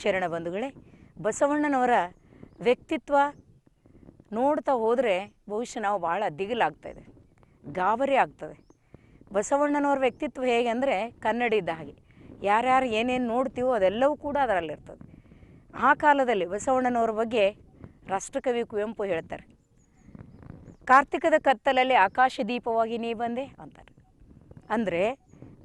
ಶರಣ ಬಂಧುಗಳೇ, ಬಸವಣ್ಣನವರ ವ್ಯಕ್ತಿತ್ವ ನೋಡ್ತಾ ಹೋದರೆ ಬಹುಶಃ ನಾವು ಭಾಳ ದಿಗಿಲಾಗ್ತಾಯಿದೆ ಗಾಬರಿ ಆಗ್ತದೆ. ಬಸವಣ್ಣನವರ ವ್ಯಕ್ತಿತ್ವ ಹೇಗೆ ಅಂದರೆ ಕನ್ನಡಿ ಇದ್ದ ಹಾಗೆ. ಯಾರ್ಯಾರು ಏನೇನು ನೋಡ್ತೀವೋ ಅದೆಲ್ಲವೂ ಕೂಡ ಅದರಲ್ಲಿರ್ತದೆ ಆ ಕಾಲದಲ್ಲಿ ಬಸವಣ್ಣನವ್ರ ಬಗ್ಗೆ ರಾಷ್ಟ್ರಕವಿ ಕುವೆಂಪು ಹೇಳ್ತಾರೆ, ಕಾರ್ತಿಕದ ಕತ್ತಲಲ್ಲಿ ಆಕಾಶ ದೀಪವಾಗಿ ನೀ ಬಂದೆ ಅಂತಾರೆ. ಅಂದರೆ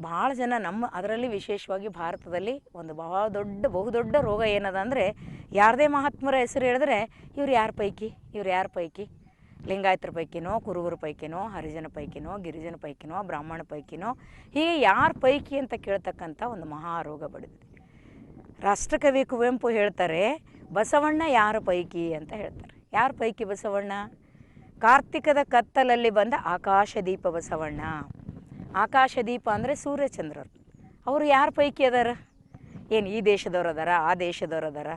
ಭಾಳ ಜನ ನಮ್ಮ ಅದರಲ್ಲಿ ವಿಶೇಷವಾಗಿ ಭಾರತದಲ್ಲಿ ಒಂದು ಬಹಳ ದೊಡ್ಡ ಬಹುದೊಡ್ಡ ರೋಗ ಏನದ ಅಂದರೆ ಯಾರದೇ ಮಹಾತ್ಮರ ಹೆಸರು ಹೇಳಿದ್ರೆ ಇವ್ರು ಯಾರ ಪೈಕಿ? ಇವ್ರು ಯಾರ ಪೈಕಿ? ಲಿಂಗಾಯತರ ಪೈಕಿನೋ, ಕುರುಬರ ಪೈಕಿನೋ, ಹರಿಜನ ಪೈಕಿನೋ, ಗಿರಿಜನ ಪೈಕಿನೋ, ಬ್ರಾಹ್ಮಣ ಪೈಕಿನೋ, ಹೀಗೆ ಯಾರ ಪೈಕಿ ಅಂತ ಕೇಳ್ತಕ್ಕಂಥ ಒಂದು ಮಹಾರೋಗ ಬಡಿದಿದೆ. ರಾಷ್ಟ್ರಕವಿ ಕುವೆಂಪು ಹೇಳ್ತಾರೆ, ಬಸವಣ್ಣ ಯಾರ ಪೈಕಿ? ಅಂತ ಹೇಳ್ತಾರೆ. ಯಾರ ಪೈಕಿ ಬಸವಣ್ಣ? ಕಾರ್ತಿಕದ ಕತ್ತಲಲ್ಲಿ ಬಂದ ಆಕಾಶ ದೀಪ ಬಸವಣ್ಣ. ಆಕಾಶ ದೀಪ ಅಂದರೆ ಸೂರ್ಯಚಂದ್ರರು. ಅವರು ಯಾರ ಪೈಕಿ ಅದಾರ? ಏನು ಈ ದೇಶದವ್ರು ಅದಾರ, ಆ ದೇಶದವ್ರು ಅದಾರ?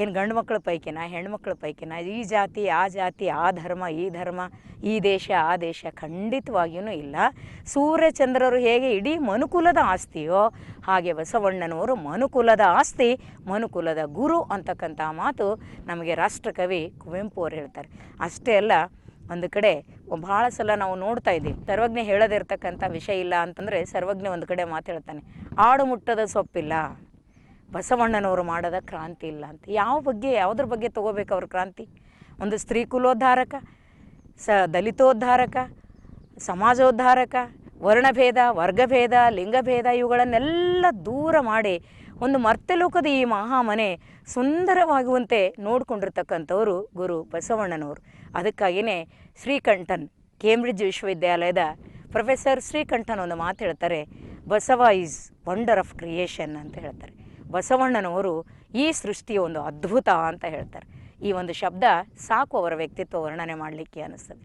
ಏನು ಗಂಡು ಮಕ್ಕಳ ಪೈಕಿನ ಹೆಣ್ಮಕ್ಳ ಪೈಕಿನ? ಈ ಜಾತಿ, ಆ ಜಾತಿ, ಆ ಧರ್ಮ, ಈ ಧರ್ಮ, ಈ ದೇಶ, ಆ ದೇಶ ಖಂಡಿತವಾಗಿಯೂ ಇಲ್ಲ. ಸೂರ್ಯಚಂದ್ರರು ಹೇಗೆ ಇಡೀ ಮನುಕುಲದ ಆಸ್ತಿಯೋ, ಹಾಗೆ ಬಸವಣ್ಣನವರು ಮನುಕುಲದ ಆಸ್ತಿ, ಮನುಕುಲದ ಗುರು ಅಂತಕ್ಕಂಥ ಮಾತು ನಮಗೆ ರಾಷ್ಟ್ರಕವಿ ಕುವೆಂಪು ಅವರು ಹೇಳ್ತಾರೆ. ಅಷ್ಟೇ ಅಲ್ಲ ಒಂದು ಕಡೆ ಬಹಳ ಸಲ ನಾವು ನೋಡ್ತಾ ಇದ್ದೀವಿ. ಸರ್ವಜ್ಞ ಹೇಳದಿರ್ತಕ್ಕಂಥ ವಿಷಯ ಇಲ್ಲ ಅಂತಂದರೆ ಸರ್ವಜ್ಞ ಒಂದು ಕಡೆ ಮಾತು ಹೇಳ್ತಾನೆ, ಆಡು ಮುಟ್ಟದ ಸೊಪ್ಪಿಲ್ಲ, ಬಸವಣ್ಣನವರು ಮಾಡದ ಕ್ರಾಂತಿ ಇಲ್ಲ ಅಂತ. ಯಾವ ಬಗ್ಗೆ, ಯಾವುದ್ರ ಬಗ್ಗೆ ತಗೋಬೇಕು ಅವ್ರ ಕ್ರಾಂತಿ? ಒಂದು ಸ್ತ್ರೀ ಕುಲೋದ್ಧಾರಕ, ಸ ದಲಿತೋದ್ಧಾರಕ, ಸಮಾಜೋದ್ಧಾರಕ, ವರ್ಣಭೇದ, ವರ್ಗಭೇದ, ಲಿಂಗಭೇದ ಇವುಗಳನ್ನೆಲ್ಲ ದೂರ ಮಾಡಿ ಒಂದು ಮರ್ತ್ಯಲೋಕದ ಈ ಮಹಾಮನೆ ಸುಂದರವಾಗುವಂತೆ ನೋಡಿಕೊಂಡಿರ್ತಕ್ಕಂಥವರು ಗುರು ಬಸವಣ್ಣನವರು. ಅದಕ್ಕಾಗಿಯೇ ಶ್ರೀಕಂಠನ್, ಕೇಂಬ್ರಿಡ್ಜ್ ವಿಶ್ವವಿದ್ಯಾಲಯದ ಪ್ರೊಫೆಸರ್ ಶ್ರೀಕಂಠನ್ ಒಂದು ಮಾತು ಹೇಳ್ತಾರೆ, Basava is wonder of creation ಅಂತ ಹೇಳ್ತಾರೆ. ಬಸವಣ್ಣನವರು ಈ ಸೃಷ್ಟಿಯ ಒಂದು ಅದ್ಭುತ ಅಂತ ಹೇಳ್ತಾರೆ. ಈ ಒಂದು ಶಬ್ದ ಸಾಕು ಅವರ ವ್ಯಕ್ತಿತ್ವ ವರ್ಣನೆ ಮಾಡಲಿಕ್ಕೆ ಅನ್ನಿಸ್ತದೆ.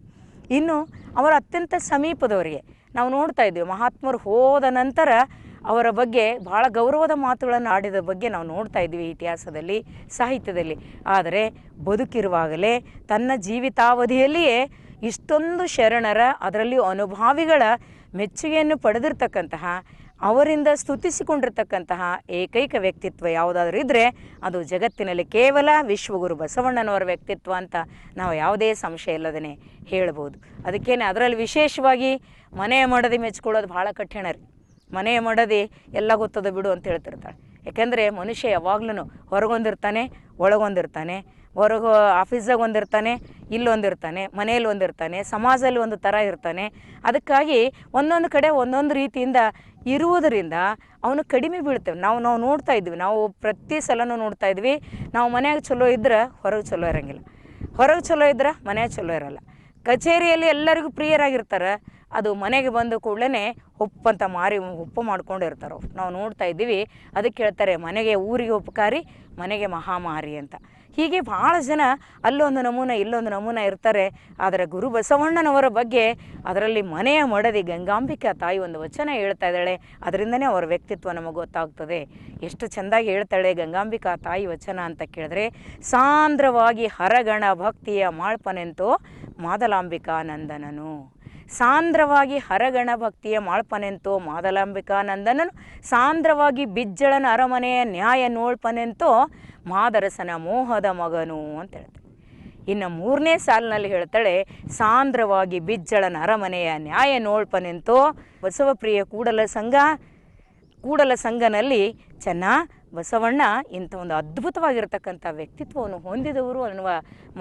ಇನ್ನು ಅವರ ಅತ್ಯಂತ ಸಮೀಪದವರಿಗೆ ನಾವು ನೋಡ್ತಾ ಇದ್ದೀವಿ, ಮಹಾತ್ಮರು ಹೋದ ನಂತರ ಅವರ ಬಗ್ಗೆ ಭಾಳ ಗೌರವದ ಮಾತುಗಳನ್ನು ಆಡಿದ ಬಗ್ಗೆ ನಾವು ನೋಡ್ತಾ ಇದ್ದೀವಿ ಇತಿಹಾಸದಲ್ಲಿ, ಸಾಹಿತ್ಯದಲ್ಲಿ. ಆದರೆ ಬದುಕಿರುವಾಗಲೇ ತನ್ನ ಜೀವಿತಾವಧಿಯಲ್ಲಿಯೇ ಇಷ್ಟೊಂದು ಶರಣರ, ಅದರಲ್ಲಿಯೂ ಅನುಭಾವಿಗಳ ಮೆಚ್ಚುಗೆಯನ್ನು ಪಡೆದಿರ್ತಕ್ಕಂತಹ, ಅವರಿಂದ ಸ್ತುತಿಸಿಕೊಂಡಿರ್ತಕ್ಕಂತಹ ಏಕೈಕ ವ್ಯಕ್ತಿತ್ವ ಯಾವುದಾದ್ರೂ ಇದ್ದರೆ ಅದು ಜಗತ್ತಿನಲ್ಲಿ ಕೇವಲ ವಿಶ್ವಗುರು ಬಸವಣ್ಣನವರ ವ್ಯಕ್ತಿತ್ವ ಅಂತ ನಾವು ಯಾವುದೇ ಸಂಶಯ ಇಲ್ಲದೇ ಹೇಳ್ಬೋದು. ಅದಕ್ಕೇನೆ ಅದರಲ್ಲಿ ವಿಶೇಷವಾಗಿ ಮನೆ ಮಡದಿ ಮೆಚ್ಕೊಳ್ಳೋದು ಭಾಳ ಕಠಿಣ ರೀ. ಮನೆಯ ಮಡದಿ ಎಲ್ಲ ಗೊತ್ತದ ಬಿಡು ಅಂತ ಹೇಳ್ತಿರ್ತಾಳೆ. ಯಾಕೆಂದರೆ ಮನುಷ್ಯ ಯಾವಾಗ್ಲೂ ಹೊರಗೊಂದಿರ್ತಾನೆ, ಒಳಗೊಂದಿರ್ತಾನೆ, ಹೊರಗೆ ಆಫೀಸಾಗ ಒಂದಿರ್ತಾನೆ, ಇಲ್ಲೊಂದಿರ್ತಾನೆ, ಮನೆಯಲ್ಲಿ ಒಂದಿರ್ತಾನೆ, ಸಮಾಜದಲ್ಲಿ ಒಂದು ಥರ ಇರ್ತಾನೆ. ಅದಕ್ಕಾಗಿ ಒಂದೊಂದು ಕಡೆ ಒಂದೊಂದು ರೀತಿಯಿಂದ ಇರುವುದರಿಂದ ಅವನು ಕಡಿಮೆ ಬೀಳ್ತೇವೆ. ನಾವು ನಾವು ನೋಡ್ತಾ ಇದ್ವಿ. ನಾವು ಪ್ರತಿ ಸಲನೂ ನೋಡ್ತಾ ಇದ್ವಿ. ನಾವು ಮನ್ಯಾಗ ಚಲೋ ಇದ್ರೆ ಹೊರಗೆ ಚಲೋ ಇರೋಂಗಿಲ್ಲ. ಹೊರಗೆ ಚಲೋ ಇದ್ರೆ ಮನ್ಯಾಗ ಚಲೋ ಇರೋಲ್ಲ. ಕಚೇರಿಯಲ್ಲಿ ಎಲ್ಲರಿಗೂ ಪ್ರಿಯರಾಗಿರ್ತಾರೆ. ಅದು ಮನೆಗೆ ಬಂದ ಕೂಡಲೇ ಉಪ್ಪಂತ ಮಾರಿ ಉಪ್ಪು ಮಾಡ್ಕೊಂಡು ಇರ್ತಾರೆ ಅವ್ರು. ನಾವು ನೋಡ್ತಾ ಇದ್ದೀವಿ, ಅದಕ್ಕೆ ಹೇಳ್ತಾರೆ, ಮನೆಗೆ ಊರಿಗೆ ಉಪಕಾರಿ, ಮನೆಗೆ ಮಹಾಮಾರಿ ಅಂತ. ಹೀಗೆ ಭಾಳ ಜನ ಅಲ್ಲೊಂದು ನಮೂನೆ, ಇಲ್ಲೊಂದು ನಮೂನೆ ಇರ್ತಾರೆ. ಆದರೆ ಗುರು ಬಸವಣ್ಣನವರ ಬಗ್ಗೆ ಅದರಲ್ಲಿ ಮನೆಯ ಮಡದಿ ಗಂಗಾಂಬಿಕಾ ತಾಯಿ ಒಂದು ವಚನ ಹೇಳ್ತಾ ಇದ್ದಾಳೆ. ಅದರಿಂದನೇ ಅವರ ವ್ಯಕ್ತಿತ್ವ ನಮಗೆ ಗೊತ್ತಾಗ್ತದೆ. ಎಷ್ಟು ಚೆಂದಾಗಿ ಹೇಳ್ತಾಳೆ ಗಂಗಾಂಬಿಕಾ ತಾಯಿ ವಚನ ಅಂತ ಕೇಳಿದ್ರೆ, ಸಾಂದ್ರವಾಗಿ ಹರಗಣ ಭಕ್ತಿಯ ಮಾಳ್ಪನೆಂತೋ ಮಾದಲಾಂಬಿಕಾ ನಂದನನು. ಸಾಂದ್ರವಾಗಿ ಹರಗಣ ಭಕ್ತಿಯ ಮಾಳ್ಪನೆಂತೋ ಮಾದಲಾಂಬಿಕಾನಂದನನು ಸಾಂದ್ರವಾಗಿ ಬಿಜ್ಜಳನ ಅರಮನೆಯ ನ್ಯಾಯ ನೋಳ್ಪನೆಂತೋ ಮಾದರಸನ ಮೋಹದ ಮಗನು ಅಂತ ಹೇಳ್ತಾಳೆ ಇನ್ನು ಮೂರನೇ ಸಾಲಿನಲ್ಲಿ ಹೇಳ್ತಾಳೆ, ಸಾಂದ್ರವಾಗಿ ಬಿಜ್ಜಳನ ಅರಮನೆಯ ನ್ಯಾಯ ನೋಳ್ಪನೆಂತೋ ಬಸವಪ್ರಿಯ ಕೂಡಲ ಸಂಘ, ಕೂಡಲ ಸಂಘನಲ್ಲಿ ಚೆನ್ನ ಬಸವಣ್ಣ ಇಂಥ ಒಂದು ಅದ್ಭುತವಾಗಿರತಕ್ಕಂಥ ವ್ಯಕ್ತಿತ್ವವನ್ನು ಹೊಂದಿದವರು ಅನ್ನುವ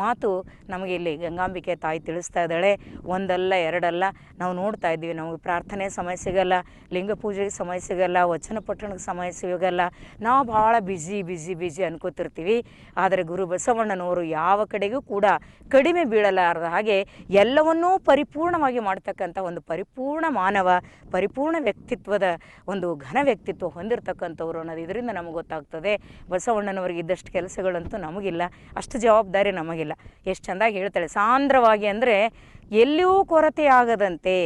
ಮಾತು ನಮಗೆ ಇಲ್ಲಿ ಗಂಗಾಂಬಿಕೆ ತಾಯಿ ತಿಳಿಸ್ತಾ ಇದ್ದಾಳೆ. ಒಂದಲ್ಲ, ಎರಡಲ್ಲ, ನಾವು ನೋಡ್ತಾ ಇದ್ದೀವಿ. ನಮಗೆ ಪ್ರಾರ್ಥನೆ ಸಮಯ ಸಿಗಲ್ಲ, ಲಿಂಗ ಪೂಜೆಗೆ ಸಮಯ ಸಿಗಲ್ಲ, ವಚನ ಪಟ್ಟಣಕ್ಕೆ ಸಮಯ ಸಿಗಲ್ಲ. ನಾವು ಭಾಳ ಬ್ಯುಸಿ ಬ್ಯುಸಿ ಬ್ಯುಸಿ ಅನ್ಕೋತಿರ್ತೀವಿ. ಆದರೆ ಗುರು ಬಸವಣ್ಣನವರು ಯಾವ ಕಡೆಗೂ ಕೂಡ ಕಡಿಮೆ ಬೀಳಲಾರದ ಹಾಗೆ ಎಲ್ಲವನ್ನೂ ಪರಿಪೂರ್ಣವಾಗಿ ಮಾಡ್ತಕ್ಕಂಥ ಒಂದು ಪರಿಪೂರ್ಣ ಮಾನವ, ಪರಿಪೂರ್ಣ ವ್ಯಕ್ತಿತ್ವದ ಒಂದು ಘನ ವ್ಯಕ್ತಿತ್ವ ಹೊಂದಿರತಕ್ಕಂಥವ್ರು ಅನ್ನೋದು ಇದರಿಂದ ನಮಗೆ ಗೊತ್ತಾಗ್ತದೆ. ಬಸವಣ್ಣನವರಿಗೆ ಇದ್ದಷ್ಟು ಕೆಲಸಗಳಂತೂ ನಮಗಿಲ್ಲ. ಅಷ್ಟು ಜವಾಬ್ದಾರಿ ನಮಗಿಲ್ಲ. ಎಷ್ಟು ಚೆಂದಾಗಿ ಹೇಳ್ತಾಳೆ. ಸಾಂದ್ರವಾಗಿ ಅಂದರೆ ಎಲ್ಲಿಯೂ ಕೊರತೆ ಆಗದಂತೆ,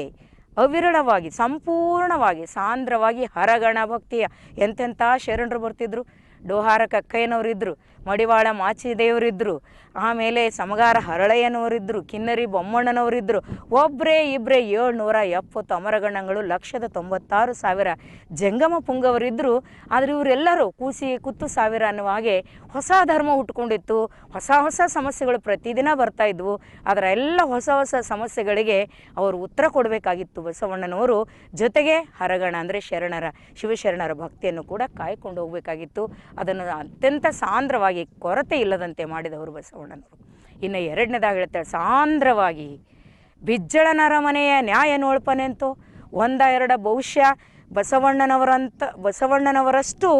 ಅವಿರಳವಾಗಿ, ಸಂಪೂರ್ಣವಾಗಿ, ಸಾಂದ್ರವಾಗಿ ಹರಗಣ ಭಕ್ತಿಯ. ಎಂತೆಂಥ ಶರಣರು ಬರ್ತಿದ್ರು. ಡೋಹಾರ ಕಕ್ಕಯ್ಯನವರಿದ್ದರು ಮಡಿವಾಳ ಮಾಚಿದೇವರಿದ್ದರು ಆಮೇಲೆ ಸಮಗಾರ ಹರಳಯ್ಯನವರಿದ್ದರು ಕಿನ್ನರಿ ಬೊಮ್ಮಣ್ಣನವರಿದ್ದರು ಒಬ್ಬರೇ ಇಬ್ಬರೇ ಏಳ್ನೂರ ಎಪ್ಪತ್ತು ಅಮರಗಣಗಳು ಲಕ್ಷದ ತೊಂಬತ್ತಾರು ಸಾವಿರ ಜಂಗಮ ಪುಂಗವರಿದ್ದರು ಆದರೆ ಇವರೆಲ್ಲರೂ ಕೂಸಿ ಕುತ್ತು ಸಾವಿರ ಅನ್ನುವ ಹಾಗೆ ಹೊಸ ಧರ್ಮ ಹುಟ್ಕೊಂಡಿತ್ತು. ಹೊಸ ಹೊಸ ಸಮಸ್ಯೆಗಳು ಪ್ರತಿದಿನ ಬರ್ತಾ ಇದ್ವು. ಅದರ ಎಲ್ಲ ಹೊಸ ಹೊಸ ಸಮಸ್ಯೆಗಳಿಗೆ ಅವರು ಉತ್ತರ ಕೊಡಬೇಕಾಗಿತ್ತು ಬಸವಣ್ಣನವರು. ಜೊತೆಗೆ ಹರಗಣ ಅಂದರೆ ಶರಣರ, ಶಿವಶರಣರ ಭಕ್ತಿಯನ್ನು ಕೂಡ ಕಾಯ್ಕೊಂಡು ಹೋಗಬೇಕಾಗಿತ್ತು. ಅದನ್ನು ಅತ್ಯಂತ ಸಾಂದ್ರವಾಗಿ ಕೊರತೆ ಇಲ್ಲದಂತೆ ಮಾಡಿದವರು ಬಸವಣ್ಣನವರು ಇನ್ನು ಎರಡನೇದಾಗಿ ಹೇಳ್ತಾಳೆ ಸಾಂದ್ರವಾಗಿ ಬಿಜ್ಜಳನರ ಮನೆಯ ನ್ಯಾಯ ನೋಳ್ಪನೆಂತೋ ಒಂದ ಎರಡ ಬಹುಶಃ ಬಸವಣ್ಣನವರಂತ, ಬಸವಣ್ಣನವರಷ್ಟು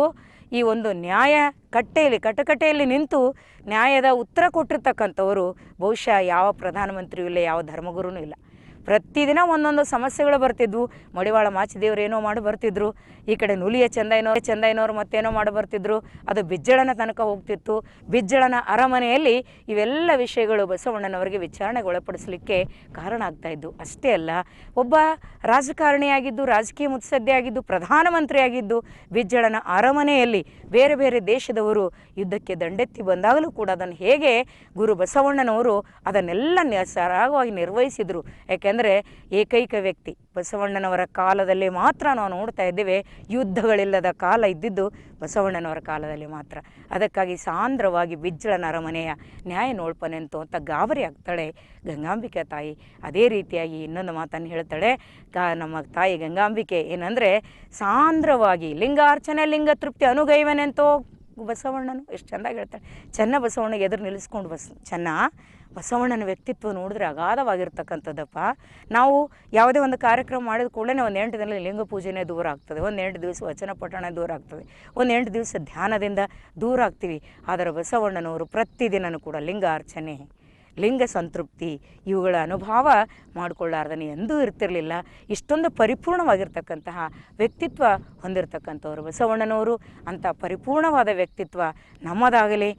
ಈ ಒಂದು ನ್ಯಾಯ ಕಟ್ಟೆಯಲ್ಲಿ, ಕಟಕಟೆಯಲ್ಲಿ ನಿಂತು ನ್ಯಾಯದ ಉತ್ತರ ಕೊಟ್ಟಿರ್ತಕ್ಕಂಥವರು. ಬಹುಶಃ ಯಾವ ಪ್ರಧಾನಮಂತ್ರಿಯೂ ಇಲ್ಲ, ಯಾವ ಧರ್ಮಗುರುನೂ ಇಲ್ಲ. ಪ್ರತಿದಿನ ಒಂದೊಂದು ಸಮಸ್ಯೆಗಳು ಬರ್ತಿದ್ವು. ಮಡಿವಾಳ ಮಾಚಿದೇವ್ರು ಏನೋ ಮಾಡಿ ಬರ್ತಿದ್ರು. ಈ ಕಡೆ ನುಲಿಯ ಚಂದಯ್ಯನವ್ರು ಚಂದಯ್ಯನವ್ರು ಮತ್ತೇನೋ ಮಾಡಿ ಬರ್ತಿದ್ರು. ಅದು ಬಿಜ್ಜಳನ ತನಕ ಹೋಗ್ತಿತ್ತು. ಬಿಜ್ಜಳನ ಅರಮನೆಯಲ್ಲಿ ಇವೆಲ್ಲ ವಿಷಯಗಳು ಬಸವಣ್ಣನವರಿಗೆ ವಿಚಾರಣೆಗೆ ಒಳಪಡಿಸಲಿಕ್ಕೆ ಕಾರಣ ಆಗ್ತಾ ಇದ್ದು, ಅಷ್ಟೇ ಅಲ್ಲ, ಒಬ್ಬ ರಾಜಕಾರಣಿಯಾಗಿದ್ದು, ರಾಜಕೀಯ ಮುತ್ಸದ್ದೆ ಪ್ರಧಾನಮಂತ್ರಿ ಆಗಿದ್ದು ಬಿಜ್ಜಳನ ಅರಮನೆಯಲ್ಲಿ ಬೇರೆ ಬೇರೆ ದೇಶದವರು ಯುದ್ಧಕ್ಕೆ ದಂಡೆತ್ತಿ ಬಂದಾಗಲೂ ಕೂಡ ಅದನ್ನು ಹೇಗೆ ಗುರು ಬಸವಣ್ಣನವರು ಅದನ್ನೆಲ್ಲ ಸರಾಗವಾಗಿ ನಿರ್ವಹಿಸಿದರು. ಯಾಕೆಂದರೆ ಏಕೈಕ ವ್ಯಕ್ತಿ. ಬಸವಣ್ಣನವರ ಕಾಲದಲ್ಲಿ ಮಾತ್ರ ನಾವು ನೋಡ್ತಾ ಇದ್ದೇವೆ, ಯುದ್ಧಗಳಿಲ್ಲದ ಕಾಲ ಇದ್ದಿದ್ದು ಬಸವಣ್ಣನವರ ಕಾಲದಲ್ಲಿ ಮಾತ್ರ. ಅದಕ್ಕಾಗಿ ಸಾಂದ್ರವಾಗಿ ಬಿಜ್ಜಳನ ಅರಮನೆಯ ನ್ಯಾಯ ನೋಡ್ಪನೆಂತು ಅಂತ ಗಾಬರಿ ಆಗ್ತಾಳೆ ಗಂಗಾಂಬಿಕೆ ತಾಯಿ. ಅದೇ ರೀತಿಯಾಗಿ ಇನ್ನೊಂದು ಮಾತನ್ನು ಹೇಳ್ತಾಳೆ ನಮ್ಮ ತಾಯಿ ಗಂಗಾಂಬಿಕೆ ಏನಂದರೆ, ಸಾಂದ್ರವಾಗಿ ಲಿಂಗಾರ್ಚನೆ, ಲಿಂಗ ತೃಪ್ತಿ ಅನುಗೈವನೆಂತೋ ಬಸವಣ್ಣನು. ಎಷ್ಟು ಚೆಂದಾಗಿ ಹೇಳ್ತಾಳೆ. ಚೆನ್ನ ಬಸವಣ್ಣಗೆ ಎದುರು ನಿಲ್ಲಿಸ್ಕೊಂಡು ಬಸ್, ಚೆನ್ನ ಬಸವಣ್ಣನ ವ್ಯಕ್ತಿತ್ವ ನೋಡಿದ್ರೆ ಅಗಾಧವಾಗಿರ್ತಕ್ಕಂಥದ್ದಪ್ಪ. ನಾವು ಯಾವುದೇ ಒಂದು ಕಾರ್ಯಕ್ರಮ ಮಾಡಿದ ಕೂಡಲೇ ಒಂದು ಎಂಟು ದಿನ ಲಿಂಗ ಪೂಜೆನೇ ದೂರ ಆಗ್ತದೆ. ಒಂದು ಎಂಟು ದಿವಸ ವಚನ ಪಠಣ ದೂರ ಆಗ್ತದೆ. ಒಂದು ಎಂಟು ದಿವಸ ಧ್ಯಾನದಿಂದ ದೂರ ಆಗ್ತೀವಿ. ಆದರೆ ಬಸವಣ್ಣನವರು ಪ್ರತಿದಿನನೂ ಕೂಡ ಲಿಂಗ ಅರ್ಚನೆ, ಲಿಂಗ ಸಂತೃಪ್ತಿ ಇವುಗಳ ಅನುಭವ ಮಾಡಿಕೊಳ್ಳಾರ್ದನೆ ಎಂದೂ ಇರ್ತಿರಲಿಲ್ಲ. ಇಷ್ಟೊಂದು ಪರಿಪೂರ್ಣವಾಗಿರ್ತಕ್ಕಂತಹ ವ್ಯಕ್ತಿತ್ವ ಹೊಂದಿರತಕ್ಕಂಥವ್ರು ಬಸವಣ್ಣನವರು. ಅಂಥ ಪರಿಪೂರ್ಣವಾದ ವ್ಯಕ್ತಿತ್ವ ನಮ್ಮದಾಗಲಿ